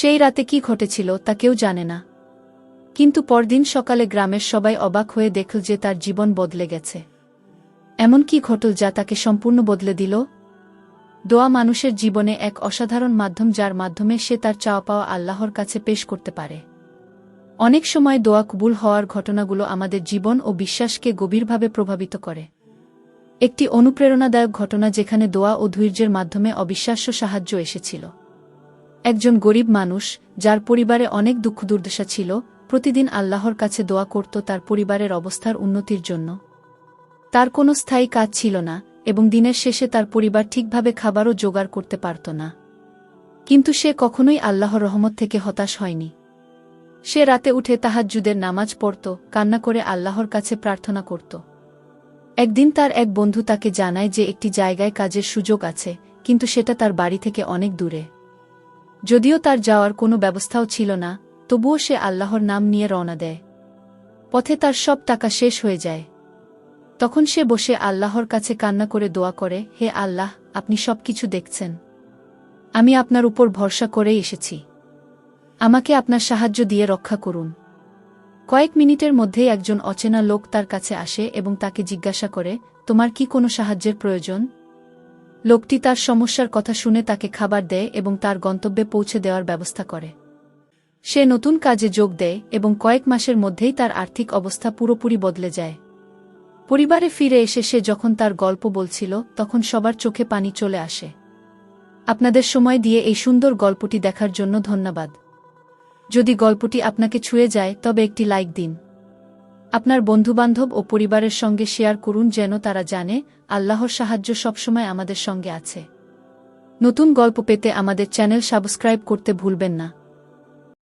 সেই রাতে কি ঘটেছিল তা কেউ জানে না। কিন্তু পরদিন সকালে গ্রামের সবাই অবাক হয়ে দেখল যে তার জীবন বদলে গেছে। এমন কি ঘটল যা তাকে সম্পূর্ণ বদলে দিল? দোয়া মানুষের জীবনে এক অসাধারণ মাধ্যম যার মাধ্যমে সে তার চাওয়া পাওয়া আল্লাহর কাছে পেশ করতে পারে। অনেক সময় দোয়া কবুল হওয়ার ঘটনাগুলো আমাদের জীবন ও বিশ্বাসকে গভীরভাবে প্রভাবিত করে। একটি অনুপ্রেরণাদায়ক ঘটনা যেখানে দোয়া ও ধৈর্যের মাধ্যমে অবিশ্বাস্য সাহায্য এসেছিল। একজন গরিব মানুষ যার পরিবারে অনেক দুঃখ দুর্দশা ছিল, প্রতিদিন আল্লাহর কাছে দোয়া করত তার পরিবারের অবস্থার উন্নতির জন্য। তার কোনো স্থায়ী কাজ ছিল না এবং দিনের শেষে তার পরিবার ঠিকভাবে খাবারও জোগাড় করতে পারত না। কিন্তু সে কখনোই আল্লাহর রহমত থেকে হতাশ হয়নি। সে রাতে উঠে তাহাজ্জুদের নামাজ পড়ত, কান্না করে আল্লাহর কাছে প্রার্থনা করত। একদিন তার এক বন্ধু তাকে জানায় যে একটি জায়গায় কাজের সুযোগ আছে, কিন্তু সেটা তার বাড়ি থেকে অনেক দূরে। যদিও তার যাওয়ার কোনো ব্যবস্থাও ছিল না, তবুও সে আল্লাহর নাম নিয়ে রওনা দেয়। পথে তার সব টাকা শেষ হয়ে যায়। তখন সে বসে আল্লাহর কাছে কান্না করে দোয়া করে, হে আল্লাহ, আপনি সব কিছু দেখছেন। আমি আপনার উপর ভরসা করেই এসেছি। আমাকে আপনার সাহায্য দিয়ে রক্ষা করুন। কয়েক মিনিটের মধ্যেই একজন অচেনা লোক তার কাছে আসে এবং তাকে জিজ্ঞাসা করে, তোমার কি কোনো সাহায্যের প্রয়োজন? লোকটি তার সমস্যার কথা শুনে তাকে খাবার দেয় এবং তার গন্তব্যে পৌঁছে দেওয়ার ব্যবস্থা করে। সে নতুন কাজে যোগ দেয় এবং কয়েক মাসের মধ্যেই তার আর্থিক অবস্থা পুরোপুরি বদলে যায়। পরিবারে ফিরে এসে সে যখন তার গল্প বলছিল, তখন সবার চোখে পানি চলে আসে। আপনাদের সময় দিয়ে এই সুন্দর গল্পটি দেখার জন্য ধন্যবাদ। যদি গল্পটি আপনাকে ছুঁয়ে যায়, তবে একটি লাইক দিন। আপনার বন্ধুবান্ধব ও পরিবারের সঙ্গে শেয়ার করুন যেন তারা জানে, আল্লাহর সাহায্য সবসময় আমাদের সঙ্গে আছে। নতুন গল্প পেতে আমাদের চ্যানেল সাবস্ক্রাইব করতে ভুলবেন না।